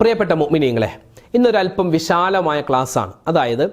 പ്രിയപ്പെട്ട മുഅ്മിനീങ്ങളെ ഇന്നൊരല്പം വിശാലമായ ക്ലാസ്സാണ്. അതായത്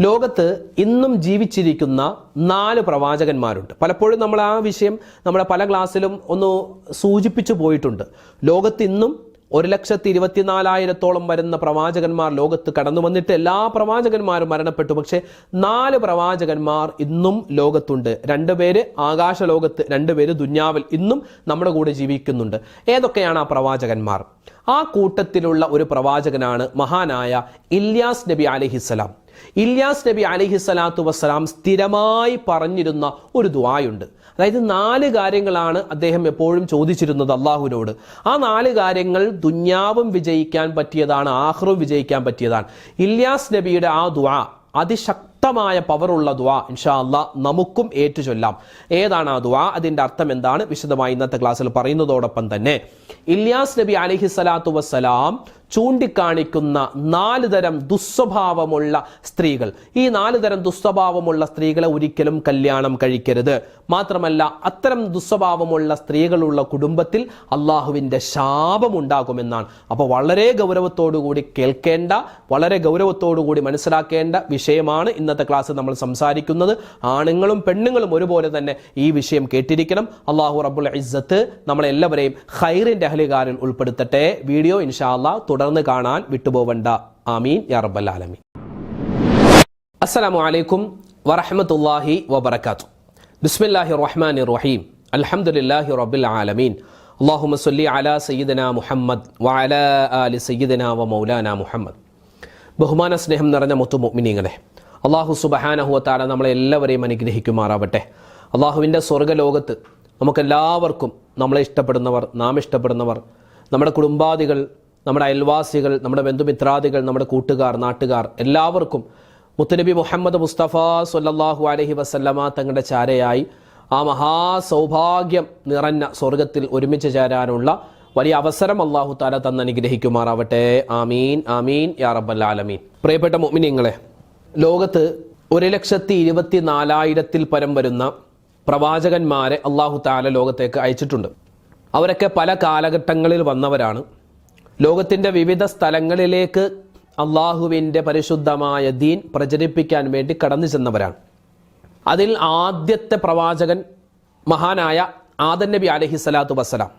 ലോകത്ത് ഇന്നും ജീവിച്ചിരിക്കുന്ന നാല് പ്രവാചകന്മാരുണ്ട്. പലപ്പോഴും നമ്മൾ ആ വിഷയം നമ്മുടെ പല ക്ലാസ്സിലും ഒന്ന് സൂചിപ്പിച്ചു പോയിട്ടുണ്ട്. ലോകത്ത് ഇന്നും ഒരു ലക്ഷത്തി ഇരുപത്തിനാലായിരത്തോളം വരുന്ന പ്രവാചകന്മാർ ലോകത്ത് കടന്നു വന്നിട്ട് എല്ലാ പ്രവാചകന്മാരും മരണപ്പെട്ടു. പക്ഷേ നാല് പ്രവാചകന്മാർ ഇന്നും ലോകത്തുണ്ട്. രണ്ടുപേര് ആകാശ ലോകത്ത് രണ്ടുപേര് ദുന്യാവിൽ ഇന്നും നമ്മുടെ കൂടെ ജീവിക്കുന്നുണ്ട്. ഏതൊക്കെയാണ് ആ പ്രവാചകന്മാർ? ആ കൂട്ടത്തിലുള്ള ഒരു പ്രവാചകനാണ് മഹാനായ ഇല്യാസ് നബി അലിഹിസ്സലാം. ഇല്യാസ് നബി അലിഹിസ്സലാത്തു വസ്സലാം സ്ഥിരമായി പറഞ്ഞിരുന്ന ഒരു ദുആയുണ്ട്. അതായത് നാല് കാര്യങ്ങളാണ് അദ്ദേഹം എപ്പോഴും ചോദിച്ചിരുന്നത് അള്ളാഹുവിനോട് ആ നാല് കാര്യങ്ങൾ ദുന്യാവും വിജയിക്കാൻ പറ്റിയതാണ് ആഹ്റും വിജയിക്കാൻ പറ്റിയതാണ്. ഇല്യാസ് നബിയുടെ ആ ദുആ അതിശക്തമായ പവറുള്ള ദുആ ഇൻഷാ അല്ലാ നമുക്കും ഏറ്റുചൊല്ലാം. ഏതാണ് ആ ദുആ? അതിന്റെ അർത്ഥം എന്താണ്? വിശദമായി ഇന്നത്തെ ക്ലാസ്സിൽ പറയുന്നതോടൊപ്പം തന്നെ. ഇല്യാസ് നബി അലിഹി സ്വലാത്തു വസ്സലാം ചൂണ്ടിക്കാണിക്കുന്ന നാല് തരം ദുസ്വഭാവമുള്ള സ്ത്രീകൾ. ഈ നാല് തരം ദുസ്വഭാവമുള്ള സ്ത്രീകളെ ഒരിക്കലും കല്യാണം കഴിക്കരുത്. മാത്രമല്ല അത്തരം ദുസ്വഭാവമുള്ള സ്ത്രീകളുള്ള കുടുംബത്തിൽ അള്ളാഹുവിന്റെ ശാപമുണ്ടാകുമെന്നാണ്. അപ്പോൾ വളരെ ഗൗരവത്തോടുകൂടി കേൾക്കേണ്ട വളരെ ഗൗരവത്തോടുകൂടി മനസ്സിലാക്കേണ്ട വിഷയമാണ് ഇന്നത്തെ ക്ലാസ് നമ്മൾ സംസാരിക്കുന്നത്. ആണുങ്ങളും പെണ്ണുങ്ങളും ഒരുപോലെ തന്നെ ഈ വിഷയം കേട്ടിരിക്കണം. അള്ളാഹു റബുൽ ഇസ്സത്ത് നമ്മളെല്ലാവരെയും ഹൈറിന്റെ അഹലികാരിൽ ഉൾപ്പെടുത്തട്ടെ. വീഡിയോ ഇൻഷാ അള്ളാഹ് തുടർന്ന് കാണാൻ വിട്ടുപോവണ്ട. ആമീൻ. യാറബൽ ആലമീൻ. അസ്സലാമു അലൈക്കും വറഹമത്തല്ലാഹി വബർക്കാത്തു ബിസ്മില്ലാഹി റഹ്മാൻ റഹീം അലഹമുല്ലാഹി റബ്ബിൽ ആലമീൻ. അല്ലാഹുമ്മ സ്വല്ലി അല സയ്യിദന മുഹമ്മദ് വഅലാ അലി സയ്യിദന വ മൗലാന മുഹമ്മദ്. ബഹുമാന സ്നേഹം നിറഞ്ഞ മുത്തു മുഅ്മിനീങ്ങളെ അള്ളാഹു സുബഹാനഹുവത്താല നമ്മളെ എല്ലാവരെയും അനുഗ്രഹിക്കുമാറാവട്ടെ. അള്ളാഹുവിന്റെ സ്വർഗലോകത്ത് നമുക്കെല്ലാവർക്കും നമ്മളെ ഇഷ്ടപ്പെടുന്നവർ നാം ഇഷ്ടപ്പെടുന്നവർ നമ്മുടെ കുടുംബാദികൾ നമ്മുടെ അയൽവാസികൾ നമ്മുടെ ബന്ധുമിത്രാദികൾ നമ്മുടെ കൂട്ടുകാർ നാട്ടുകാർ എല്ലാവർക്കും മുത്തുനബി മുഹമ്മദ് മുസ്തഫ സല്ലല്ലാഹു അലഹി വസല്ലമ തങ്ങളുടെ ചാരയായി ആ മഹാസൗഭാഗ്യം നിറഞ്ഞ സ്വർഗത്തിൽ ഒരുമിച്ച് ചേരാനുള്ള വലിയ അവസരം അള്ളാഹു താല തന്ന് അനുഗ്രഹിക്കുമാറാവട്ടെ. ആമീൻ ആമീൻ യാ റബ്ബൽ ആലമീൻ. പ്രിയപ്പെട്ട മുഅ്മിനീങ്ങളെ ലോകത്ത് ഒരു ലക്ഷത്തി ഇരുപത്തി നാലായിരത്തിൽ പരം വരുന്ന പ്രവാചകന്മാരെ അള്ളാഹു താല ലോകത്തേക്ക് അയച്ചിട്ടുണ്ട്. അവരൊക്കെ പല കാലഘട്ടങ്ങളിൽ വന്നവരാണ്. ലോകത്തിന്റെ വിവിധ സ്ഥലങ്ങളിലേക്ക് അള്ളാഹുവിന്റെ പരിശുദ്ധമായ ദീൻ പ്രചരിപ്പിക്കാൻ വേണ്ടി കടന്നു ചെന്നവരാണ്. അതിൽ ആദ്യത്തെ പ്രവാചകൻ മഹാനായ ആദൻ നബി അലഹി സ്വലാത്തു വസ്സലാം.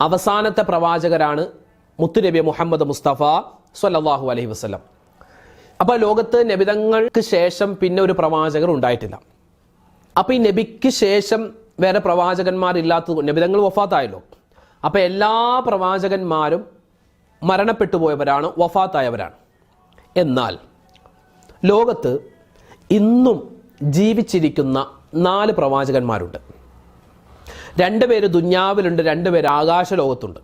അവസാനത്തെ പ്രവാചകരാണ് മുത്തുനബി മുഹമ്മദ് മുസ്തഫ സ്വല്ലല്ലാഹു അലഹി വസ്ലം അപ്പോൾ ലോകത്ത് നബിതങ്ങൾക്ക് ശേഷം പിന്നെ ഒരു പ്രവാചകർ ഉണ്ടായിട്ടില്ല. അപ്പോൾ ഈ നബിക്ക് ശേഷം വേറെ പ്രവാചകന്മാരില്ലാത്തത് നബിതങ്ങൾ വഫാത്തായല്ലോ. അപ്പോൾ എല്ലാ പ്രവാചകന്മാരും മരണപ്പെട്ടു പോയവരാണ് വഫാത്തായവരാണ്. എന്നാൽ ലോകത്ത് ഇന്നും ജീവിച്ചിരിക്കുന്ന നാല് പ്രവാചകന്മാരുണ്ട്. രണ്ടുപേര് ദുന്യാവിലുണ്ട് രണ്ടുപേര് ആകാശലോകത്തുണ്ട്.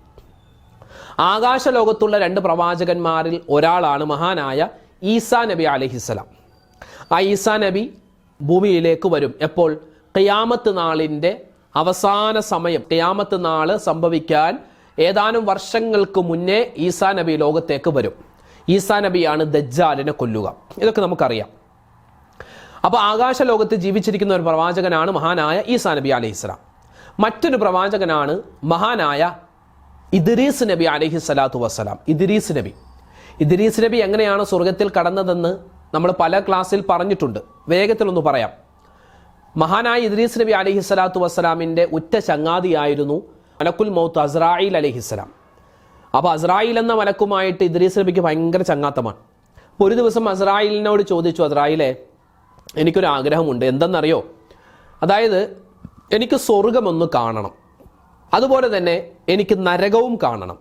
ആകാശലോകത്തുള്ള രണ്ട് പ്രവാചകന്മാരിൽ ഒരാളാണ് മഹാനായ ഈസാ നബി അലഹിസ്സലാം. ആ ഈസാ നബി ഭൂമിയിലേക്ക് വരും. എപ്പോൾ? ഖിയാമത്ത് നാളിന്റെ അവസാന സമയം ഖിയാമത്ത് നാൾ സംഭവിക്കാൻ ഏതാനും വർഷങ്ങൾക്ക് മുന്നേ ഈസാ നബി ലോകത്തേക്ക് വരും. ഈസാ നബിയാണ് ദജ്ജാലിനെ കൊല്ലുക. ഇതൊക്കെ നമുക്കറിയാം. അപ്പോൾ ആകാശ ലോകത്ത് ജീവിച്ചിരിക്കുന്ന ഒരു പ്രവാചകനാണ് മഹാനായ ഈസാ നബി അലൈഹി സ്വലാം. മറ്റൊരു പ്രവാചകനാണ് മഹാനായ ഇദ്രീസ് നബി അലഹി സ്വലാത്തു വസ്സലാം. ഇദ്രീസ് നബി. ഇദ്രീസ് നബി എങ്ങനെയാണ് സ്വർഗത്തിൽ കടന്നതെന്ന് നമ്മൾ പല ക്ലാസ്സിൽ പറഞ്ഞിട്ടുണ്ട്. വേഗത്തിൽ ഒന്ന് പറയാം. മഹാനായ ഇദ്രീസ് നബി അലഹി സ്വലാത്തു വസ്സലാമിന്റെ ഉറ്റ ചങ്ങാതിയായിരുന്നു മലക്കുൽ മൗത്ത് അസ്രായിൽ അലഹിസ്സലാം അപ്പോൾ അസ്രായിൽ എന്ന മലക്കുമായിട്ട് ഇദ്രീസ് നബിക്ക് ഭയങ്കര ചങ്ങാത്തമാണ്. അപ്പോൾ ഒരു ദിവസം അസ്രായിലിനോട് ചോദിച്ചു അസ്രായിലെ എനിക്കൊരു ആഗ്രഹമുണ്ട്. എന്തെന്നറിയോ? അതായത് എനിക്ക് സ്വർഗമൊന്ന് കാണണം. അതുപോലെ തന്നെ എനിക്ക് നരകവും കാണണം.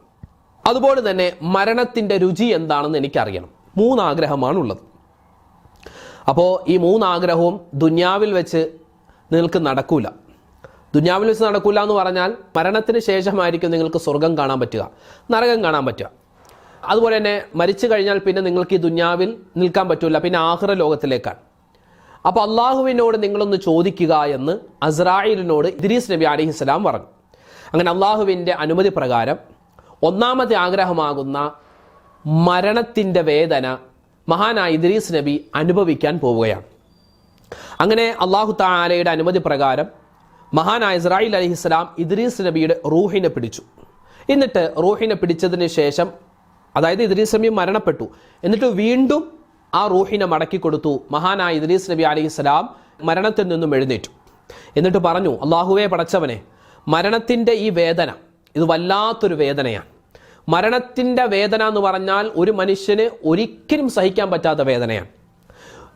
അതുപോലെ തന്നെ മരണത്തിന്റെ രുചി എന്താണെന്ന് എനിക്കറിയണം. മൂന്നാഗ്രഹമാണുള്ളത്. അപ്പോൾ ഈ മൂന്നാഗ്രഹവും ദുന്യാവിൽ വെച്ച് നിങ്ങൾക്ക് നടക്കൂല. ദുന്യാവിൽ വെച്ച് നടക്കില്ല എന്ന് പറഞ്ഞാൽ മരണത്തിന് ശേഷമായിരിക്കും നിങ്ങൾക്ക് സ്വർഗം കാണാൻ പറ്റുക നരകം കാണാൻ പറ്റുക. അതുപോലെ തന്നെ മരിച്ചു കഴിഞ്ഞാൽ പിന്നെ നിങ്ങൾക്ക് ഈ ദുന്യാവിൽ നിൽക്കാൻ പറ്റില്ല പിന്നെ ആഹ്റ ലോകത്തിലേക്കാണ്. അപ്പോൾ അള്ളാഹുവിനോട് നിങ്ങളൊന്ന് ചോദിക്കുക എന്ന് അസ്രായിലിനോട് ഇദ്രീസ് നബി അലിഹിസ്സലാം പറഞ്ഞു. അങ്ങനെ അള്ളാഹുവിന്റെ അനുമതി പ്രകാരം ഒന്നാമത്തെ ആഗ്രഹമാകുന്ന മരണത്തിന്റെ വേദന മഹാനായ ഇദ്രീസ് നബി അനുഭവിക്കാൻ പോവുകയാണ്. അങ്ങനെ അള്ളാഹു താലയുടെ അനുമതി പ്രകാരം മഹാനായ ഇസ്രായിൽ അലഹിസ്സലാം ഇദ്രീസ് നബിയുടെ റൂഹിനെ പിടിച്ചു. എന്നിട്ട് റൂഹിനെ പിടിച്ചതിന് ശേഷം അതായത് ഇദ്രീസ് നബി മരണപ്പെട്ടു. എന്നിട്ട് വീണ്ടും ആ റൂഹിനെ മടക്കി കൊടുത്തു. മഹാനായ ഇദ്രീസ് നബി അലൈഹി ഇസ്ലാം മരണത്തിൽ നിന്നും എഴുന്നേറ്റു. എന്നിട്ട് പറഞ്ഞു അള്ളാഹുവെ പടച്ചവനെ മരണത്തിന്റെ ഈ വേദന ഇത് വല്ലാത്തൊരു വേദനയാണ്. മരണത്തിന്റെ വേദന എന്ന് പറഞ്ഞാൽ ഒരു മനുഷ്യന് ഒരിക്കലും സഹിക്കാൻ പറ്റാത്ത വേദനയാണ്.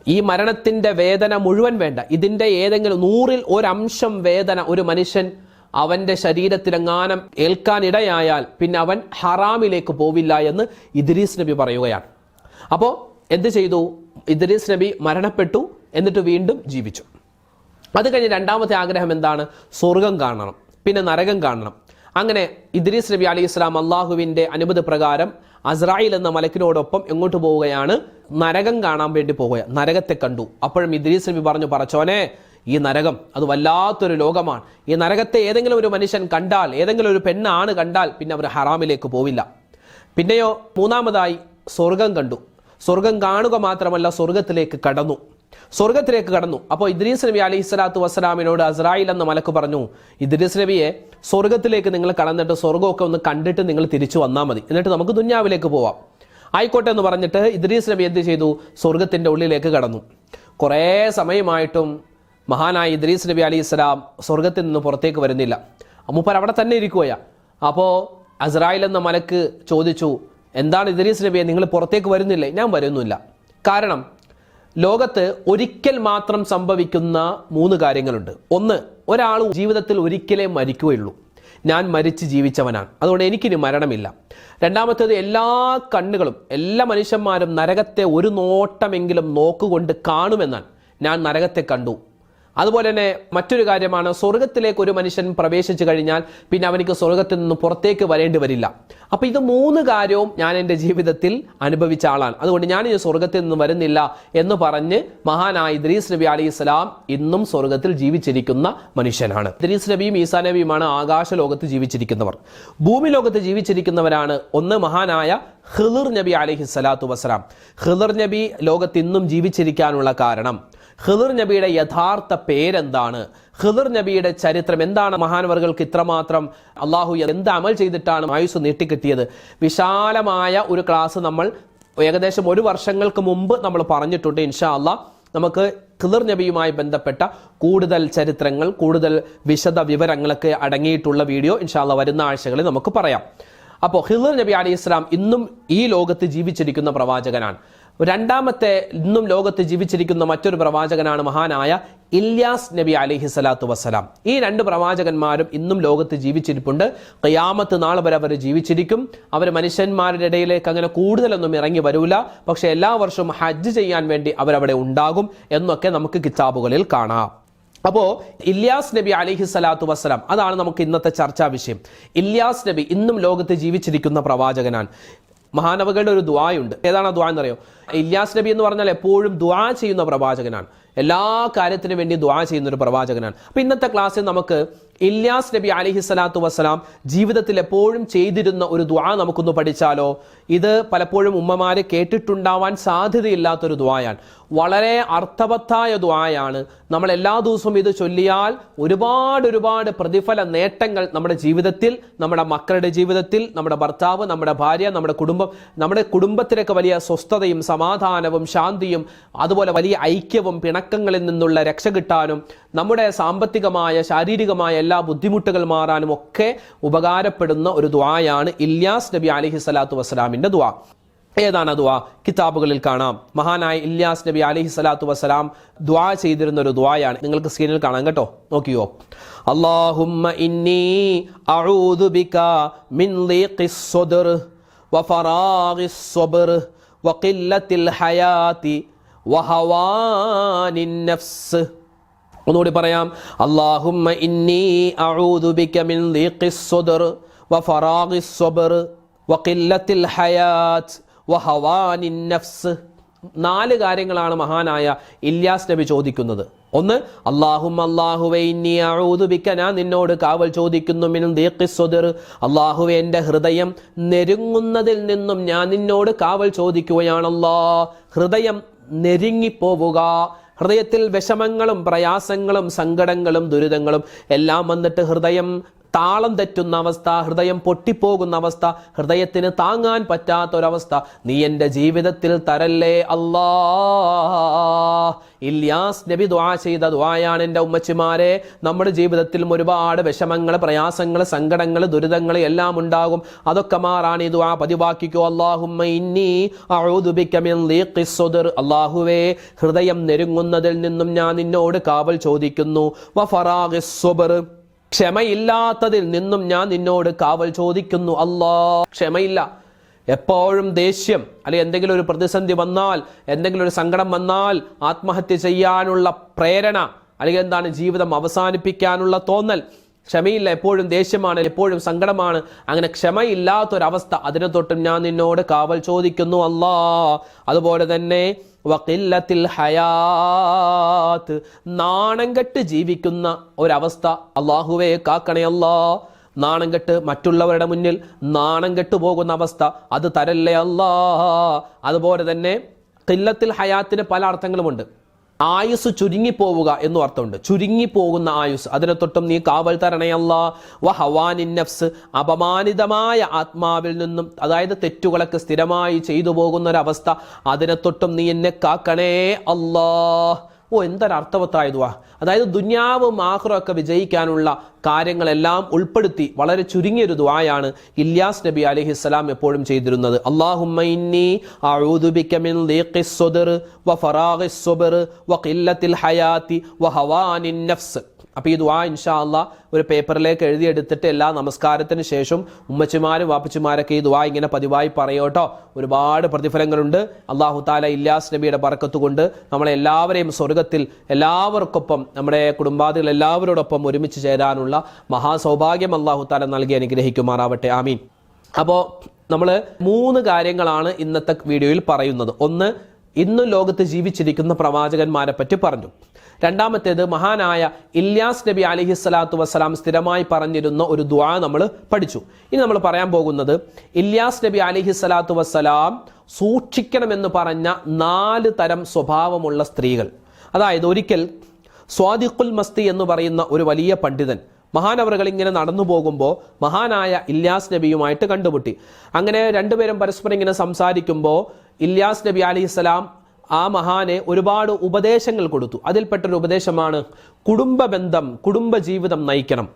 ഈ മരണത്തിന്റെ വേദന മുഴുവൻ വേണ്ട. ഇതിന്റെ ഏതെങ്കിലും നൂറിൽ ഒരംശം വേദന ഒരു മനുഷ്യൻ അവന്റെ ശരീരത്തിലെങ്ങാനം ഏൽക്കാനിടയായാൽ പിന്നെ അവൻ ഹറാമിലേക്ക് പോവില്ല എന്ന് ഇദ്രീസ് നബി പറയുകയാണ്. അപ്പോൾ എന്ത് ചെയ്തു? ഇദ്രീസ് നബി മരണപ്പെട്ടു എന്നിട്ട് വീണ്ടും ജീവിച്ചു. അത് കഴിഞ്ഞ് രണ്ടാമത്തെ ആഗ്രഹം എന്താണ്? സ്വർഗം കാണണം പിന്നെ നരകം കാണണം. അങ്ങനെ ഇദ്രീസ് നബി അലി ഇസ്ലാം അള്ളാഹുവിന്റെ അനുമതി പ്രകാരം അസ്രായിൽ എന്ന മലക്കിനോടൊപ്പം എങ്ങോട്ട് പോവുകയാണ്? നരകം കാണാൻ വേണ്ടി പോവുക. നരകത്തെ കണ്ടു. അപ്പോഴും ഇദ്രീസ് നബി പറഞ്ഞു പറച്ചോനെ ഈ നരകം അത് വല്ലാത്തൊരു ലോകമാണ്. ഈ നരകത്തെ ഏതെങ്കിലും ഒരു മനുഷ്യൻ കണ്ടാൽ ഏതെങ്കിലും ഒരു പെണ്ണാണ് കണ്ടാൽ പിന്നെ അവർ ഹറാമിലേക്ക് പോവില്ല. പിന്നെയോ മൂന്നാമതായി സ്വർഗം കണ്ടു. സ്വർഗം കാണുക മാത്രമല്ല സ്വർഗത്തിലേക്ക് കടന്നു. സ്വർഗത്തിലേക്ക് കടന്നു. അപ്പോൾ ഇദ്രീസ് നബി അലൈഹി സ്വലാത്തു വസ്സലാമിനോട് അസ്രായിൽ എന്ന മലക്ക് പറഞ്ഞു ഇദ്രീസ് നബിയെ സ്വർഗത്തിലേക്ക് നിങ്ങൾ കടന്നിട്ട് സ്വർഗമൊക്കെ ഒന്ന് കണ്ടിട്ട് നിങ്ങൾ തിരിച്ചു വന്നാൽ മതി. എന്നിട്ട് നമുക്ക് ദുന്യാവിലേക്ക് പോവാം. ആയിക്കോട്ടെ എന്ന് പറഞ്ഞിട്ട് ഇദ്രീസ് നബി എന്ത് ചെയ്തു? സ്വർഗത്തിന്റെ ഉള്ളിലേക്ക് കടന്നു. കുറേ സമയമായിട്ടും മഹാനായ ഇദ്രീസ് നബി അലൈഹി സ്വലാം സ്വർഗത്തിൽ നിന്ന് പുറത്തേക്ക് വരുന്നില്ല. അമ്മൂപ്പർ അവിടെ തന്നെ ഇരിക്കുകയാ. അപ്പോൾ അസ്രായിൽ എന്ന മലക്ക് ചോദിച്ചു എന്താണ് ഇദ്രീസ് നബിയെ നിങ്ങൾ പുറത്തേക്ക് വരുന്നില്ലേ? ഞാൻ വരുന്നില്ല. കാരണം ലോകത്ത് ഒരിക്കൽ മാത്രം സംഭവിക്കുന്ന മൂന്ന് കാര്യങ്ങളുണ്ട്. ഒന്ന് ഒരാൾ ജീവിതത്തിൽ ഒരിക്കലേ മരിക്കുകയുള്ളൂ. ഞാൻ മരിച്ച് ജീവിച്ചവനാണ്. അതുകൊണ്ട് എനിക്കിനി മരണമില്ല. രണ്ടാമത്തേത് എല്ലാ കണ്ണുകളും എല്ലാ മനുഷ്യന്മാരും നരകത്തെ ഒരു നോട്ടമെങ്കിലും നോക്കുകൊണ്ട് കാണുമെന്നാണ്. ഞാൻ നരകത്തെ കണ്ടു. അതുപോലെ തന്നെ മറ്റൊരു കാര്യമാണ് സ്വർഗത്തിലേക്ക് ഒരു മനുഷ്യൻ പ്രവേശിച്ചു കഴിഞ്ഞാൽ പിന്നെ അവനിക്ക് സ്വർഗത്തിൽ നിന്ന് പുറത്തേക്ക് വരേണ്ടി വരില്ല. അപ്പൊ ഇത് മൂന്ന് കാര്യവും ഞാൻ എന്റെ ജീവിതത്തിൽ അനുഭവിച്ച ആളാണ്. അതുകൊണ്ട് ഞാൻ ഈ സ്വർഗത്തിൽ നിന്ന് വരുന്നില്ല എന്ന് പറഞ്ഞ് മഹാനായ ഇദ്രീസ് നബി അലി ഇസ്ലാം ഇന്നും സ്വർഗത്തിൽ ജീവിച്ചിരിക്കുന്ന മനുഷ്യനാണ്. ഇദ്രീസ് നബിയും ഈസാ നബിയുമാണ് ആകാശ ലോകത്ത് ജീവിച്ചിരിക്കുന്നവർ. ഭൂമി ലോകത്ത് ജീവിച്ചിരിക്കുന്നവരാണ് ഒന്ന് മഹാനായ ഹിളിർ നബി അലഹി സ്വലാത്തു വസ്സലാം. ഹിളിർ നബി ലോകത്ത് ഇന്നും ജീവിച്ചിരിക്കാനുള്ള കാരണം ഖിദർ നബിയുടെ യഥാർത്ഥ പേരെന്താണ്? ഖിദിർ നബിയുടെ ചരിത്രം എന്താണ്? മഹാനവറുകൾക്ക് ഇത്രമാത്രം അള്ളാഹു എന്ത് അമൽ ചെയ്തിട്ടാണ് ആയുസ് നീട്ടിക്കിട്ടിയത്? വിശാലമായ ഒരു ക്ലാസ് നമ്മൾ ഏകദേശം ഒരു വർഷങ്ങൾക്ക് മുമ്പ് നമ്മൾ പറഞ്ഞിട്ടുണ്ട് ഇൻഷാ അള്ളാഹ് നമുക്ക് ഖിദർ നബിയുമായി ബന്ധപ്പെട്ട കൂടുതൽ ചരിത്രങ്ങൾ കൂടുതൽ വിശദ വിവരങ്ങളൊക്കെ അടങ്ങിയിട്ടുള്ള വീഡിയോ ഇൻഷാല്ല വരുന്ന ആഴ്ചകളിൽ നമുക്ക് പറയാം. അപ്പോൾ ഹിദർ നബി അലി ഇസ്ലാം ഇന്നും ഈ ലോകത്ത് ജീവിച്ചിരിക്കുന്ന പ്രവാചകനാണ്. രണ്ടാമത്തെ ഇന്നും ലോകത്ത് ജീവിച്ചിരിക്കുന്ന മറ്റൊരു പ്രവാചകനാണ് മഹാനായ ഇല്യാസ് നബി അലിഹി സ്വലാത്തു വസ്സലാം. ഈ രണ്ട് പ്രവാചകന്മാരും ഇന്നും ലോകത്ത് ജീവിച്ചിരിപ്പുണ്ട്. കയ്യാമത്ത് നാൾ വരെ അവർ ജീവിച്ചിരിക്കും. അവർ മനുഷ്യന്മാരുടെ ഇടയിലേക്ക് അങ്ങനെ കൂടുതലൊന്നും ഇറങ്ങി വരൂല. പക്ഷെ എല്ലാ വർഷവും ഹജ്ജ് ചെയ്യാൻ വേണ്ടി അവരവിടെ ഉണ്ടാകും എന്നൊക്കെ നമുക്ക് കിതാബുകളിൽ കാണാം. അപ്പോൾ ഇല്യാസ് നബി അലിഹി സ്വലാത്തു വസ്സലാം അതാണ് നമുക്ക് ഇന്നത്തെ ചർച്ചാ വിഷയം. ഇല്യാസ് നബി ഇന്നും ലോകത്ത് ജീവിച്ചിരിക്കുന്ന പ്രവാചകനാണ്. മഹാനവകളുടെ ഒരു ദ്വായുണ്ട് ഏതാണ് ആ ദ്വാ എന്നറിയോ? ഇല്യാസ് നബി എന്ന് പറഞ്ഞാൽ എപ്പോഴും ദ്വാ ചെയ്യുന്ന പ്രവാചകനാണ്. എല്ലാ കാര്യത്തിനു വേണ്ടി ദ്വാ ചെയ്യുന്ന ഒരു പ്രവാചകനാണ്. അപ്പൊ ഇന്നത്തെ ക്ലാസ്സിൽ നമുക്ക് ഇല്യാസ് നബി അലിഹി സ്വലാത്തു വസ്സലാം ജീവിതത്തിൽ എപ്പോഴും ചെയ്തിരുന്ന ഒരു ദ്വാ നമുക്കൊന്ന് പഠിച്ചാലോ? ഇത് പലപ്പോഴും ഉമ്മമാര് കേട്ടിട്ടുണ്ടാവാൻ സാധ്യതയില്ലാത്തൊരു ദ്വായാണ് വളരെ അർത്ഥവത്തായ ദ്വായാണ് നമ്മൾ എല്ലാ ദിവസവും ഇത് ചൊല്ലിയാൽ ഒരുപാട് ഒരുപാട് പ്രതിഫല നേട്ടങ്ങൾ നമ്മുടെ ജീവിതത്തിൽ നമ്മുടെ മക്കളുടെ ജീവിതത്തിൽ നമ്മുടെ ഭർത്താവ് നമ്മുടെ ഭാര്യ നമ്മുടെ കുടുംബം നമ്മുടെ കുടുംബത്തിലൊക്കെ വലിയ സ്വസ്ഥതയും സമാധാനവും ശാന്തിയും അതുപോലെ വലിയ ഐക്യവും പിണക്കങ്ങളിൽ നിന്നുള്ള രക്ഷ കിട്ടാനും നമ്മുടെ സാമ്പത്തികമായ ശാരീരികമായ എല്ലാ ബുദ്ധിമുട്ടുകൾ മാറാനും ഒക്കെ ഉപകാരപ്പെടുന്ന ഒരു ദ്വായാണ് ഇല്യാസ് നബി അലിഹി സ്വലാത്തു വസ്സലാമിന്റെ ദുവാ ഏതാണ് ആ കിതാബുകളിൽ കാണാം. മഹാനായ ഇല്യാസ് നബി അലിഹി സ്വലാത്തു വസ്സലാം ദ്വാ ചെയ്തിരുന്ന ഒരു ദ്വായാണ് നിങ്ങൾക്ക് സ്ക്രീനിൽ കാണാം കേട്ടോ. നോക്കിയോ? അള്ളാഹുമ്മ ഇന്നി അഊദു ബിക മിൻ ലീഖിസ് സദർ വഖില്ലത്തിൽ ഹയാതി ഒന്നുകൂടി പറയാം. അള്ളാഹുമ്മ ഇന്നി അഊദു ബിക മിൻ ലീഖിസ് സദർ വഖില്ലത്തിൽ ഹയാത്ത് വഹവാനിൻ നഫ്സ്. നാല് കാര്യങ്ങളാണ് മഹാനായ ഇല്യാസ് നബി ചോദിക്കുന്നത്. ഒന്ന് അള്ളാഹും അള്ളാഹുവെ ഇന്നി അഊദു ബിക ഞാൻ നിന്നോട് കാവൽ ചോദിക്കുന്നു മിൻ ദീഖിസ് സ്വദർ. അള്ളാഹുവെ എന്റെ ഹൃദയം നെരുങ്ങുന്നതിൽ നിന്നും ഞാൻ നിന്നോട് കാവൽ ചോദിക്കുകയാണല്ലോ. ഹൃദയം നെരുങ്ങിപ്പോവുക. ഹൃദയത്തിൽ വിഷമങ്ങളും പ്രയാസങ്ങളും സങ്കടങ്ങളും ദുരിതങ്ങളും എല്ലാം വന്നിട്ട് ഹൃദയം താളം തെറ്റുന്ന അവസ്ഥ ഹൃദയം പൊട്ടിപ്പോകുന്ന അവസ്ഥ ഹൃദയത്തിന് താങ്ങാൻ പറ്റാത്തൊരവസ്ഥ. നീ എന്റെ ജീവിതത്തിൽ തരല്ലേ അല്ലാ. ഇല്യാസ് നബി ദ്വാ ചെയ്ത ദ്വായാണ് എന്റെ ഉമ്മച്ചിമാരെ. നമ്മുടെ ജീവിതത്തിലും ഒരുപാട് വിഷമങ്ങൾ പ്രയാസങ്ങൾ സങ്കടങ്ങൾ ദുരിതങ്ങൾ എല്ലാം ഉണ്ടാകും. അതൊക്കെ മാറാൻ ഈ ദ്വാ പതിവാക്കിക്കോ. അള്ളാഹുമ്മ ഇന്നി അല്ലാഹുവേ ഹൃദയം നെരുങ്ങുന്നതിൽ നിന്നും ഞാൻ നിന്നോട് കാവൽ ചോദിക്കുന്നു. വഫറാഖിസ് സുബ്ർ. ക്ഷമയില്ലാത്തതിൽ നിന്നും ഞാൻ നിന്നോട് കാവൽ ചോദിക്കുന്നു അല്ലാ. ക്ഷമയില്ല. എപ്പോഴും ദേഷ്യം അല്ലെ എന്തെങ്കിലും ഒരു പ്രതിസന്ധി വന്നാൽ എന്തെങ്കിലും ഒരു സങ്കടം വന്നാൽ ആത്മഹത്യ ചെയ്യാനുള്ള പ്രേരണ അല്ലെങ്കിൽ എന്താണ് ജീവിതം അവസാനിപ്പിക്കാനുള്ള തോന്നൽ. ക്ഷമയില്ല എപ്പോഴും ദേഷ്യമാണ് എപ്പോഴും സങ്കടമാണ്. അങ്ങനെ ക്ഷമയില്ലാത്തൊരവസ്ഥ അതിനെ തൊട്ടും ഞാൻ നിന്നോട് കാവൽ ചോദിക്കുന്നു അല്ലാ. അതുപോലെ തന്നെ വക്കില്ലത്തിൽ ഹയാത്ത് നാണം കെട്ട് ജീവിക്കുന്ന ഒരവസ്ഥ. അള്ളാഹുവേ കാക്കണേ അല്ലാ. നാണം കെട്ട് മറ്റുള്ളവരുടെ മുന്നിൽ നാണം കെട്ടു പോകുന്ന അവസ്ഥ അത് തരല്ലേ അല്ലാ. അതുപോലെ തന്നെ കില്ലത്തിൽ ഹയാത്തിന് പല അർത്ഥങ്ങളുമുണ്ട്. ആയുസ് ചുരുങ്ങിപ്പോവുക എന്നും അർത്ഥമുണ്ട്. ചുരുങ്ങിപ്പോകുന്ന ആയുസ്. അതിനെ തൊട്ടും നീ കാവൽ തരണയല്ല ഹവാനിൻ നഫ്സ്. അപമാനിതമായ ആത്മാവിൽ നിന്നും അതായത് തെറ്റുകളൊക്കെ സ്ഥിരമായി ചെയ്തു പോകുന്ന ഒരവസ്ഥ അതിനെ തൊട്ടും നീ എന്നെ കാക്കണേ അല്ലാ. ഓ എന്തൊരർത്ഥവത്തായ ദുവാ അതായത് ദുന്യാവും ആഹ്റൊക്കെ വിജയിക്കാനുള്ള കാര്യങ്ങളെല്ലാം ഉൾപ്പെടുത്തി വളരെ ചുരുങ്ങിയൊരു ദുആയാണ് ഇല്യാസ് നബി അലൈഹിസ്സലാം എപ്പോഴും ചെയ്തിരുന്നത്. നഫ്സ്. അപ്പോൾ ഈ ദുആ ഇൻഷാ അല്ല ഒരു പേപ്പറിലേക്ക് എഴുതിയെടുത്തിട്ട് എല്ലാ നമസ്കാരത്തിന് ശേഷം ഉമ്മച്ചിമാരും വാപ്പച്ചിമാരൊക്കെ ഈ ദുആ ഇങ്ങനെ പതിവായി പറയോട്ടോ. ഒരുപാട് പ്രതിഫലങ്ങളുണ്ട്. അള്ളാഹു താല ഇല്ലാസ് നബിയുടെ പറക്കത്ത് കൊണ്ട് നമ്മളെല്ലാവരെയും സ്വർഗത്തിൽ എല്ലാവർക്കൊപ്പം നമ്മുടെ കുടുംബാദികൾ എല്ലാവരോടൊപ്പം ഒരുമിച്ച് ചേരാനുള്ള മഹാസൗഭാഗ്യം അള്ളാഹു താല നൽകി അനുഗ്രഹിക്കുമാറാവട്ടെ. ആമീൻ. അപ്പോൾ നമ്മൾ മൂന്ന് കാര്യങ്ങളാണ് ഇന്നത്തെ വീഡിയോയിൽ പറയുന്നത്. ഒന്ന് ഇന്നും ലോകത്ത് ജീവിച്ചിരിക്കുന്ന പ്രവാചകന്മാരെ പറ്റി പറഞ്ഞു. രണ്ടാമത്തേത് മഹാനായ ഇല്യാസ് നബി അലിഹി സ്വലാത്തു വസ്സലാം സ്ഥിരമായി പറഞ്ഞിരുന്ന ഒരു ദ്വാ നമ്മൾ പഠിച്ചു. ഇനി നമ്മൾ പറയാൻ പോകുന്നത് ഇല്യാസ് നബി അലിഹി സ്വലാത്തു വസ്സലാം സൂക്ഷിക്കണമെന്ന് പറഞ്ഞ നാല് തരം സ്വഭാവമുള്ള സ്ത്രീകൾ. അതായത് ഒരിക്കൽ സ്വാദിഖുൽ മസ്തി എന്ന് പറയുന്ന ഒരു വലിയ പണ്ഡിതൻ മഹാനവറുകൾ ഇങ്ങനെ നടന്നു പോകുമ്പോൾ മഹാനായ ഇല്യാസ് നബിയുമായിട്ട് കണ്ടുമുട്ടി. അങ്ങനെ രണ്ടുപേരും പരസ്പരം ഇങ്ങനെ സംസാരിക്കുമ്പോൾ ഇല്യാസ് നബി അലിഹിസ്സലാം ആ മഹാനെ ഒരുപാട് ഉപദേശങ്ങൾ കൊടുത്തു. അതിൽപ്പെട്ടൊരു ഉപദേശമാണ് കുടുംബ ബന്ധം കുടുംബ ജീവിതം നയിക്കണം.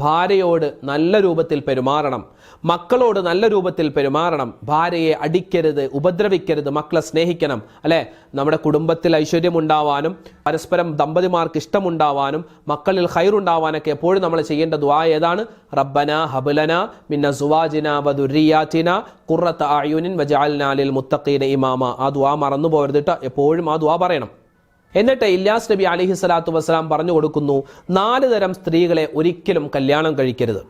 ഭാര്യയോട് നല്ല രൂപത്തിൽ പെരുമാറണം. മക്കളോട് നല്ല രൂപത്തിൽ പെരുമാറണം. ഭാര്യയെ അടിക്കരുത് ഉപദ്രവിക്കരുത് മക്കളെ സ്നേഹിക്കണം അല്ലേ? നമ്മുടെ കുടുംബത്തിൽ ഐശ്വര്യം ഉണ്ടാവാനും പരസ്പരം ദമ്പതിമാർക്ക് ഇഷ്ടമുണ്ടാവാനും മക്കളിൽ ഹൈറുണ്ടാവാനൊക്കെ എപ്പോഴും നമ്മൾ ചെയ്യേണ്ട ദ്വാ ഏതാണ്? റബ്ബന ഹബുലന മിന്ന സുവാജിന വദുരിയാറ്റിന കുറത്ത് ആയുനിൻ വജാലിനാലിൽ മുത്തഖീന ഇമാമ. ആ ദ്വാ മറന്നു പോകരുതിട്ട് എപ്പോഴും ആ ദ്വാ പറയണം. എന്നിട്ട് ഇല്ലാസ് നബി അലിഹി സ്വലാത്തു വസ്സലാം പറഞ്ഞു കൊടുക്കുന്നു നാല് തരം സ്ത്രീകളെ ഒരിക്കലും കല്യാണം കഴിക്കരുത്.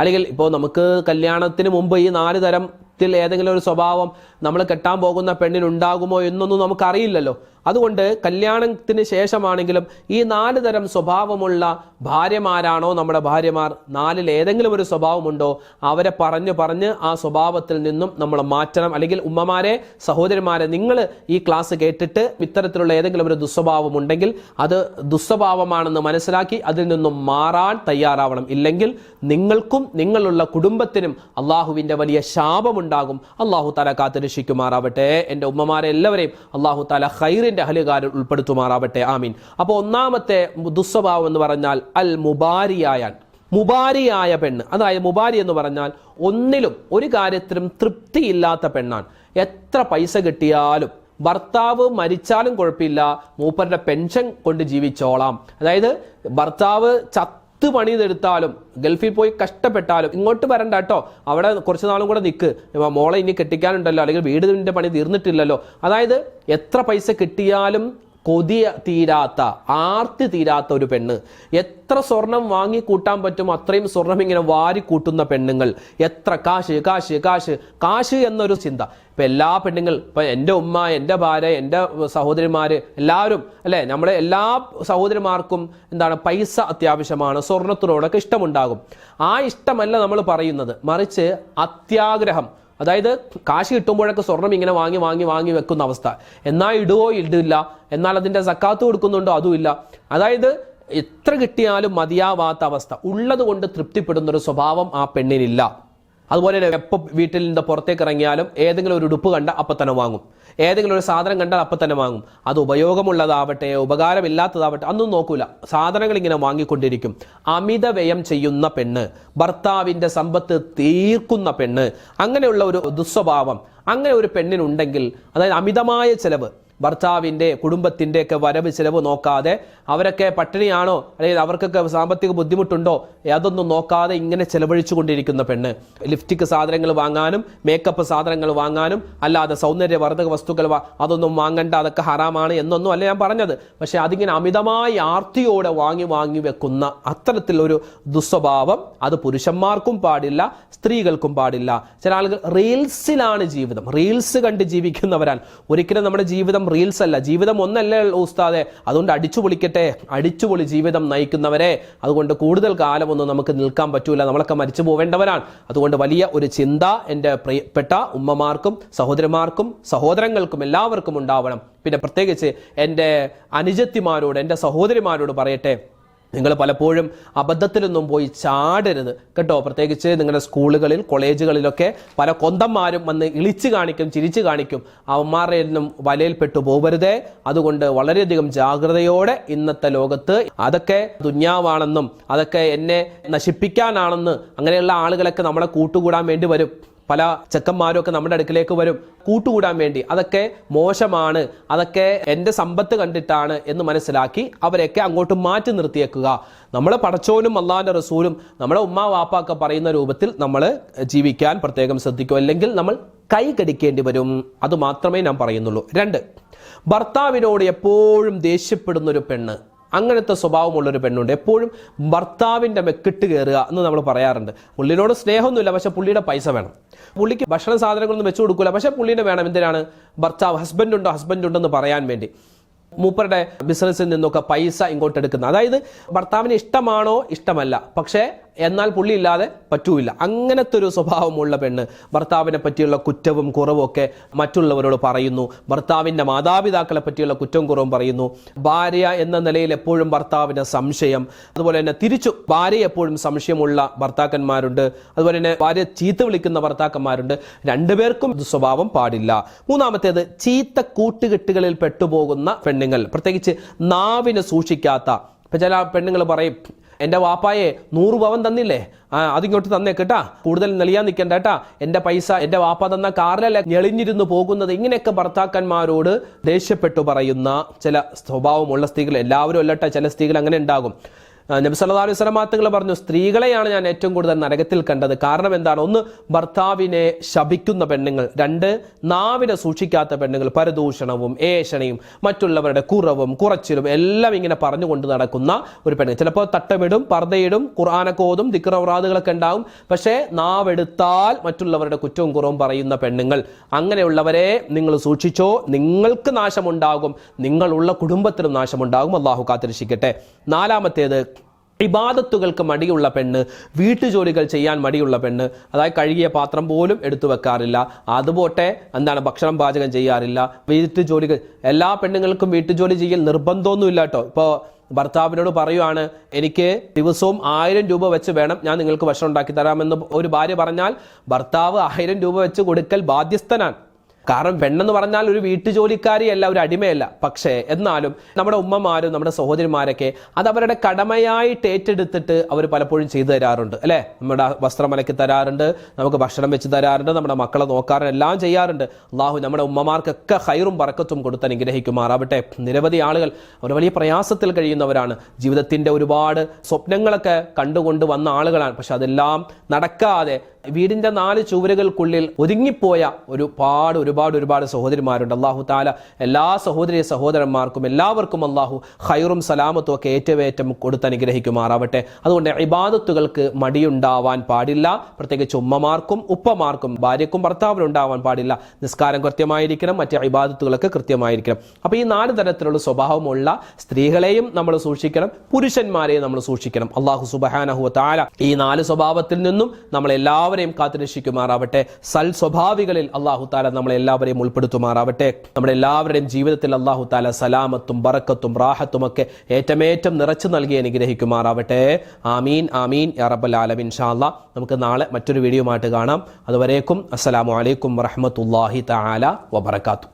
അല്ലെങ്കിൽ ഇപ്പോൾ നമുക്ക് കല്യാണത്തിന് മുമ്പ് ഈ നാല് തരത്തിൽ ഏതെങ്കിലും ഒരു സ്വഭാവം നമ്മൾ കെട്ടാൻ പോകുന്ന പെണ്ണിനുണ്ടാകുമോ എന്നൊന്നും നമുക്കറിയില്ലല്ലോ. അതുകൊണ്ട് കല്യാണത്തിന് ശേഷമാണെങ്കിലും ഈ നാല് തരം സ്വഭാവമുള്ള ഭാര്യമാരാണോ നമ്മുടെ ഭാര്യമാർ? നാലിൽ ഏതെങ്കിലും ഒരു സ്വഭാവമുണ്ടോ? അവരെ പറഞ്ഞു പറഞ്ഞ് ആ സ്വഭാവത്തിൽ നിന്നും നമ്മൾ മാറ്റണം. അല്ലെങ്കിൽ ഉമ്മമാരെ സഹോദരിമാരെ നിങ്ങൾ ഈ ക്ലാസ് കേട്ടിട്ട് ഇത്തരത്തിലുള്ള ഏതെങ്കിലും ഒരു ദുസ്വഭാവം ഉണ്ടെങ്കിൽ അത് ദുസ്വഭാവമാണെന്ന് മനസ്സിലാക്കി അതിൽ നിന്നും മാറാൻ തയ്യാറാവണം. ഇല്ലെങ്കിൽ നിങ്ങൾക്കും നിങ്ങളുള്ള കുടുംബത്തിനും അള്ളാഹുവിന്റെ വലിയ ശാപമുണ്ടാകും. അള്ളാഹു തല കാത്തിരക്ഷിക്കുമാറാവട്ടെ. എന്റെ ഉമ്മമാരെ എല്ലാവരെയും അള്ളാഹു തല ഹൈറിന്റെ അഹലുകാരിൽ ഉൾപ്പെടുത്തുമാറാവട്ടെ ആമീൻ. അപ്പോൾ ഒന്നാമത്തെ ദുസ്വഭാവം എന്ന് പറഞ്ഞാൽ അൽ മുബാരിയായാൻ മുബാരിയായ പെണ്ണ്. അതായത് മുബാരി എന്ന് പറഞ്ഞാൽ ഒന്നിലും ഒരു കാര്യത്തിലും തൃപ്തിയില്ലാത്ത പെണ്ണാണ്. എത്ര പൈസ കിട്ടിയാലും ഭർത്താവ് മരിച്ചാലും കുഴപ്പമില്ല മൂപ്പരുടെ പെൻഷൻ കൊണ്ട് ജീവിച്ചോളാം. അതായത് ഭർത്താവ് ചത്ത് പണിതെടുത്താലും ഗൾഫിൽ പോയി കഷ്ടപ്പെട്ടാലും ഇങ്ങോട്ട് വരണ്ട കേട്ടോ. അവിടെ കുറച്ച് നാളും കൂടെ നിൽക്ക് മോളെ ഇനി കെട്ടിക്കാനുണ്ടല്ലോ അല്ലെങ്കിൽ വീടിന്റെ പണി തീർന്നിട്ടില്ലല്ലോ. അതായത് എത്ര പൈസ കിട്ടിയാലും കൊതിയ തീരാത്ത ആർത്തി തീരാത്ത ഒരു പെണ്ണ്. എത്ര സ്വർണം വാങ്ങി കൂട്ടാൻ പറ്റും അത്രയും സ്വർണം ഇങ്ങനെ വാരി കൂട്ടുന്ന പെണ്ണുങ്ങൾ. എത്ര കാശ് കാശ് കാശ് കാശ് എന്നൊരു ചിന്ത. ഇപ്പം എല്ലാ പെണ്ണുങ്ങൾ ഇപ്പം എന്റെ ഉമ്മ എന്റെ ഭാര്യ എന്റെ സഹോദരിമാർ എല്ലാവരും അല്ലേ? നമ്മുടെ എല്ലാ സഹോദരിമാർക്കും എന്താണ് പൈസ അത്യാവശ്യമാണ് സ്വർണത്തിനോടൊക്കെ ഇഷ്ടമുണ്ടാകും. ആ ഇഷ്ടമല്ല നമ്മൾ പറയുന്നത്. മറിച്ച് അത്യാഗ്രഹം അതായത് കാശ് കിട്ടുമ്പോഴൊക്കെ സ്വർണം ഇങ്ങനെ വാങ്ങി വാങ്ങി വാങ്ങി വെക്കുന്ന അവസ്ഥ. എന്നാൽ ഇടുവോ ഇടില്ല. എന്നാൽ അതിന്റെ സക്കാത്ത് കൊടുക്കുന്നുണ്ടോ അതുമില്ല അതായത് എത്ര കിട്ടിയാലും മതിയാവാത്ത അവസ്ഥ. ഉള്ളത് കൊണ്ട് തൃപ്തിപ്പെടുന്നൊരു സ്വഭാവം ആ പെണ്ണിനില്ല. അതുപോലെ തന്നെ എപ്പോൾ വീട്ടിൽ നിന്ന് പുറത്തേക്ക് ഇറങ്ങിയാലും ഏതെങ്കിലും ഒരു ഉടുപ്പ് കണ്ട അപ്പം തന്നെ വാങ്ങും. ഏതെങ്കിലും ഒരു സാധനം കണ്ടാൽ അപ്പം തന്നെ വാങ്ങും. അത് ഉപയോഗമുള്ളതാവട്ടെ ഉപകാരമില്ലാത്തതാവട്ടെ അന്നും നോക്കൂല. സാധനങ്ങൾ ഇങ്ങനെ വാങ്ങിക്കൊണ്ടിരിക്കും. അമിത വ്യയം ചെയ്യുന്ന പെണ്ണ് ഭർത്താവിന്റെ സമ്പത്ത് തീർക്കുന്ന പെണ്ണ് അങ്ങനെയുള്ള ഒരു ദുസ്വഭാവം അങ്ങനെ ഒരു പെണ്ണിനുണ്ടെങ്കിൽ അതായത് അമിതമായ ചെലവ് ഭർത്താവിന്റെ കുടുംബത്തിന്റെ ഒക്കെ വരവ് ചിലവ് നോക്കാതെ അവരൊക്കെ പട്ടിണിയാണോ? അല്ലെങ്കിൽ അവർക്കൊക്കെ സാമ്പത്തിക ബുദ്ധിമുട്ടുണ്ടോ? അതൊന്നും നോക്കാതെ ഇങ്ങനെ ചെലവഴിച്ചു കൊണ്ടിരിക്കുന്ന പെണ്ണ്. ലിഫ്റ്റിക്ക് സാധനങ്ങൾ വാങ്ങാനും മേക്കപ്പ് സാധനങ്ങൾ വാങ്ങാനും അല്ലാതെ സൗന്ദര്യവർദ്ധക വസ്തുക്കൾ അതൊന്നും വാങ്ങണ്ട അതൊക്കെ ഹറാമാണ് എന്നൊന്നും അല്ല ഞാൻ പറഞ്ഞത്. പക്ഷേ അതിങ്ങനെ അമിതമായി ആർത്തിയോടെ വാങ്ങി വാങ്ങി വെക്കുന്ന അത്തരത്തിലൊരു ദുസ്വഭാവം അത് പുരുഷന്മാർക്കും പാടില്ല സ്ത്രീകൾക്കും പാടില്ല. ചില ആളുകൾ റീൽസിലാണ് ജീവിതം. റീൽസ് കണ്ട് ജീവിക്കുന്നവരാണ്. ഒരിക്കലും നമ്മുടെ ജീവിതം റീൽസ് അല്ല. ജീവിതം ഒന്നല്ലേ ഉസ്താദെ? അതുകൊണ്ട് അടിച്ചു പൊളിക്കട്ടെ. അടിച്ചുപൊളി ജീവിതം നയിക്കുന്നവരെ. അതുകൊണ്ട് കൂടുതൽ കാലമൊന്നും നമുക്ക് നിൽക്കാൻ പറ്റൂല. നമ്മളൊക്കെ മരിച്ചു പോവേണ്ടവരാണ്. അതുകൊണ്ട് വലിയ ഒരു ചിന്ത എന്റെ പ്രിയപ്പെട്ട ഉമ്മമാർക്കും സഹോദരന്മാർക്കും സഹോദരങ്ങൾക്കും എല്ലാവർക്കും ഉണ്ടാവണം. പിന്നെ പ്രത്യേകിച്ച് എന്റെ അനുജത്തിമാരോട് എന്റെ സഹോദരിമാരോട് പറയട്ടെ. നിങ്ങൾ പലപ്പോഴും അബദ്ധത്തിലൊന്നും പോയി ചാടരുത്. കേട്ടോ പ്രത്യേകിച്ച് നിങ്ങളുടെ സ്കൂളുകളിൽ കോളേജുകളിലൊക്കെ പല കൊന്തന്മാരും വന്ന് ഇളിച്ചു കാണിക്കും ചിരിച്ചു കാണിക്കും. അവന്മാരുടെ ഒന്നും വലയിൽപ്പെട്ടു പോകരുതേ അതുകൊണ്ട് വളരെയധികം ജാഗ്രതയോടെ ഇന്നത്തെ ലോകത്ത് അതൊക്കെ ദുന്യാവാണെന്നും അതൊക്കെ എന്നെ നശിപ്പിക്കാനാണെന്ന് അങ്ങനെയുള്ള ആളുകളൊക്കെ നമ്മളെ കൂട്ടുകൂടാൻ വേണ്ടി വരും. പല ചെക്കന്മാരും ഒക്കെ നമ്മുടെ അടുക്കിലേക്ക് വരും. കൂട്ടുകൂടാൻ വേണ്ടി. അതൊക്കെ മോശമാണ്. അതൊക്കെ എന്റെ സമ്പത്ത് കണ്ടിട്ടാണ് എന്ന് മനസ്സിലാക്കി അവരെയൊക്കെ അങ്ങോട്ട് മാറ്റി നിർത്തിയേക്കുക. നമ്മൾ പടച്ചോനും അള്ളാഹിന്റെ റസൂലും നമ്മളെ ഉമ്മ വാപ്പാക്ക പറയുന്ന രൂപത്തിൽ നമ്മൾ ജീവിക്കാൻ പ്രത്യേകം ശ്രദ്ധിക്കും. അല്ലെങ്കിൽ നമ്മൾ കൈ കടിക്കേണ്ടി വരും. അത് മാത്രമേ ഞാൻ പറയുന്നുള്ളൂ. രണ്ട് ഭർത്താവിനോട് എപ്പോഴും ദേഷ്യപ്പെടുന്ന ഒരു പെണ്ണ്. അങ്ങനത്തെ സ്വഭാവമുള്ളൊരു പെണ്ണുണ്ട്. എപ്പോഴും ഭർത്താവിന്റെ മെക്കിട്ട് കയറുക എന്ന് നമ്മൾ പറയാറുണ്ട്. പുള്ളിനോട് സ്നേഹമൊന്നുമില്ല പക്ഷേ പുള്ളിയുടെ പൈസ വേണം. പുള്ളിക്ക് ഭക്ഷണ സാധനങ്ങളൊന്നും വെച്ചു കൊടുക്കില്ല പക്ഷേ പുള്ളിനെ വേണം. എന്തിനാണ്? ഭർത്താവ് ഹസ്ബൻഡ് ഉണ്ടോ? ഹസ്ബൻഡ് ഉണ്ടെന്ന് പറയാൻ വേണ്ടി. മൂപ്പരുടെ ബിസിനസ്സിൽ നിന്നൊക്കെ പൈസ ഇങ്ങോട്ട് എടുക്കുന്നത് അതായത് ഭർത്താവിന് ഇഷ്ടമാണോ? ഇഷ്ടമല്ല. പക്ഷേ എന്നാൽ പുള്ളി ഇല്ലാതെ പറ്റൂല അങ്ങനത്തെ ഒരു സ്വഭാവമുള്ള പെണ്ണ് ഭർത്താവിനെ പറ്റിയുള്ള കുറ്റവും കുറവും ഒക്കെ മറ്റുള്ളവരോട് പറയുന്നു. ഭർത്താവിന്റെ മാതാപിതാക്കളെ പറ്റിയുള്ള കുറ്റവും കുറവും പറയുന്നു. ഭാര്യ എന്ന നിലയിൽ എപ്പോഴും ഭർത്താവിന് സംശയം. അതുപോലെ തന്നെ തിരിച്ചു ഭാര്യ എപ്പോഴും സംശയമുള്ള ഭർത്താക്കന്മാരുണ്ട്. അതുപോലെ തന്നെ ഭാര്യ ചീത്ത വിളിക്കുന്ന ഭർത്താക്കന്മാരുണ്ട്. രണ്ടുപേർക്കും സ്വഭാവം പാടില്ല. മൂന്നാമത്തേത് ചീത്ത കൂട്ടുകെട്ടുകളിൽ പെട്ടുപോകുന്ന പെണ്ണുങ്ങൾ. പ്രത്യേകിച്ച് നാവിന് സൂക്ഷിക്കാത്ത. ഇപ്പൊ ചില പെണ്ണുങ്ങൾ പറയും എന്റെ വാപ്പായെ നൂറ് പവൻ തന്നില്ലേ? ആ അതിങ്ങോട്ട് തന്നേ കേട്ടാ. കൂടുതൽ നെളിയാൻ നിൽക്കണ്ട കേട്ടാ. എന്റെ പൈസ എന്റെ വാപ്പ തന്ന കാറിലല്ല ഞെളിഞ്ഞിരുന്ന് പോകുന്നത്? ഇങ്ങനെയൊക്കെ ഭർത്താക്കന്മാരോട് ദേഷ്യപ്പെട്ടു പറയുന്ന ചില സ്വഭാവമുള്ള സ്ത്രീകൾ എല്ലാവരും അല്ലട്ടെ. ചില സ്ത്രീകൾ അങ്ങനെ ഉണ്ടാകും. നബി സല്ലല്ലാഹു അലൈഹി വസല്ലം തങ്ങൾ പറഞ്ഞു സ്ത്രീകളെയാണ് ഞാൻ ഏറ്റവും കൂടുതൽ നരകത്തിൽ കണ്ടത്. കാരണം എന്താണ്? ഒന്ന് ഭർത്താവിനെ ശപിക്കുന്ന പെണ്ണുങ്ങൾ. രണ്ട് നാവിനെ സൂക്ഷിക്കാത്ത പെണ്ണുങ്ങൾ. പരദൂഷണവും ഏഷണയും മറ്റുള്ളവരുടെ കുറവും കുറച്ചിലും എല്ലാം ഇങ്ങനെ പറഞ്ഞുകൊണ്ട് നടക്കുന്ന ഒരു പെണ്ണ്. ചിലപ്പോൾ തട്ടമിടും പർദ്ദയിടും ഖുർആാനൊക്കെ ഓതും ദിക്റൗറാദുകളൊക്കെ ഉണ്ടാവും. പക്ഷേ നാവെടുത്താൽ മറ്റുള്ളവരുടെ കുറ്റവും കുറവും പറയുന്ന പെണ്ണുങ്ങൾ. അങ്ങനെയുള്ളവരെ നിങ്ങൾ സൂക്ഷിച്ചോ നിങ്ങൾക്ക് നാശമുണ്ടാകും. നിങ്ങളുള്ള കുടുംബത്തിനും നാശമുണ്ടാകും. അള്ളാഹു കാത്തിരക്ഷിക്കട്ടെ നാലാമത്തേത് ഇബാദത്തുകൾക്ക് മടിയുള്ള പെണ്ണ് വീട്ടുജോലികൾ ചെയ്യാൻ മടിയുള്ള പെണ്ണ് അതായത് കഴുകിയ പാത്രം പോലും എടുത്തു വെക്കാറില്ല. അതുപോട്ടെ എന്താണ് ഭക്ഷണം പാചകം ചെയ്യാറില്ല. വീട്ടുജോലികൾ എല്ലാ പെണ്ണുങ്ങൾക്കും വീട്ടുജോലി ചെയ്യൽ നിർബന്ധമൊന്നുമില്ല കേട്ടോ ഇപ്പോൾ ഭർത്താവിനോട് പറയുവാണ് എനിക്ക് ദിവസവും ആയിരം രൂപ വെച്ച് വേണം ഞാൻ നിങ്ങൾക്ക് ഭക്ഷണം ഉണ്ടാക്കി തരാമെന്ന് ഒരു ഭാര്യ പറഞ്ഞാൽ ഭർത്താവ് ആയിരം രൂപ വെച്ച് കൊടുക്കൽ ബാധ്യസ്ഥനാണ്. കാരണം പെണ്ണെന്ന് പറഞ്ഞാൽ ഒരു വീട്ടുജോലിക്കാരിയല്ല ഒരു അടിമയല്ല. പക്ഷേ എന്നാലും നമ്മുടെ ഉമ്മമാരും നമ്മുടെ സഹോദരിമാരൊക്കെ അത് അവരുടെ കടമയായിട്ട് ഏറ്റെടുത്തിട്ട് അവർ പലപ്പോഴും ചെയ്തു തരാറുണ്ട് അല്ലേ? നമ്മുടെ വസ്ത്രം അലക്കി തരാറുണ്ട് നമുക്ക് ഭക്ഷണം വെച്ച് തരാറുണ്ട് നമ്മുടെ മക്കളെ നോക്കാറുണ്ട് എല്ലാം ചെയ്യാറുണ്ട്. അള്ളാഹു നമ്മുടെ ഉമ്മമാർക്കൊക്കെ ഹൈറും പറക്കത്തും കൊടുത്ത് അനുഗ്രഹിക്കുമാറാവട്ടെ. നിരവധി ആളുകൾ അവർ വലിയ പ്രയാസത്തിൽ കഴിയുന്നവരാണ്. ജീവിതത്തിന്റെ ഒരുപാട് സ്വപ്നങ്ങളൊക്കെ കണ്ടുകൊണ്ട് വന്ന ആളുകളാണ്. പക്ഷെ അതെല്ലാം നടക്കാതെ വീടിന്റെ നാല് ചുവരുകൾക്കുള്ളിൽ ഒതുങ്ങിപ്പോയ ഒരുപാട് ഒരുപാട് ഒരുപാട് സഹോദരിമാരുണ്ട്. അള്ളാഹു താല എല്ലാ സഹോദരി സഹോദരന്മാർക്കും എല്ലാവർക്കും അള്ളാഹു ഹൈറും സലാമത്തും ഒക്കെ ഏറ്റവേറ്റം കൊടുത്ത് അനുഗ്രഹിക്കുമാറാവട്ടെ. അതുകൊണ്ട് ഇബാദത്തുകൾക്ക് മടിയുണ്ടാവാൻ പാടില്ല. പ്രത്യേകിച്ച് ഉമ്മമാർക്കും ഉപ്പമാർക്കും ഭാര്യക്കും ഭർത്താവിനും ഉണ്ടാവാൻ പാടില്ല. നിസ്കാരം കൃത്യമായിരിക്കണം മറ്റ് ഇബാദത്തുകളൊക്കെ കൃത്യമായിരിക്കണം. അപ്പോൾ ഈ നാല് തരത്തിലുള്ള സ്വഭാവമുള്ള സ്ത്രീകളെയും നമ്മൾ സൂക്ഷിക്കണം പുരുഷന്മാരെയും നമ്മൾ സൂക്ഷിക്കണം. അള്ളാഹു സുബഹാനഹു താല ഈ നാല് സ്വഭാവത്തിൽ നിന്നും നമ്മൾ എല്ലാവരും എല്ലാവരെയും കാത്തുരക്ഷിക്കുമാറാവട്ടെ. സൽ സ്വഭാവികളിൽ അള്ളാഹു താല നമ്മളെ എല്ലാവരെയും ഉൾപ്പെടുത്തുമാറാവട്ടെ. നമ്മുടെ എല്ലാവരുടെയും ജീവിതത്തിൽ അള്ളാഹു താല സലാമത്തും ബറക്കത്തും റാഹത്തും ഒക്കെ ഏറ്റമേറ്റം നിറച്ചു നൽകി അനുഗ്രഹിക്കുമാറാവട്ടെ. ആമീൻ ആമീൻ റബ്ബൽ ആലമീൻ. ഇൻഷാ അല്ലാ നമുക്ക് നാളെ മറ്റൊരു വീഡിയോ ആയിട്ട് കാണാം. അതുവരേക്കും അസ്സലാമു അലൈക്കും വറഹ്മത്തുള്ളാഹി തആല വബറകാതുഹു.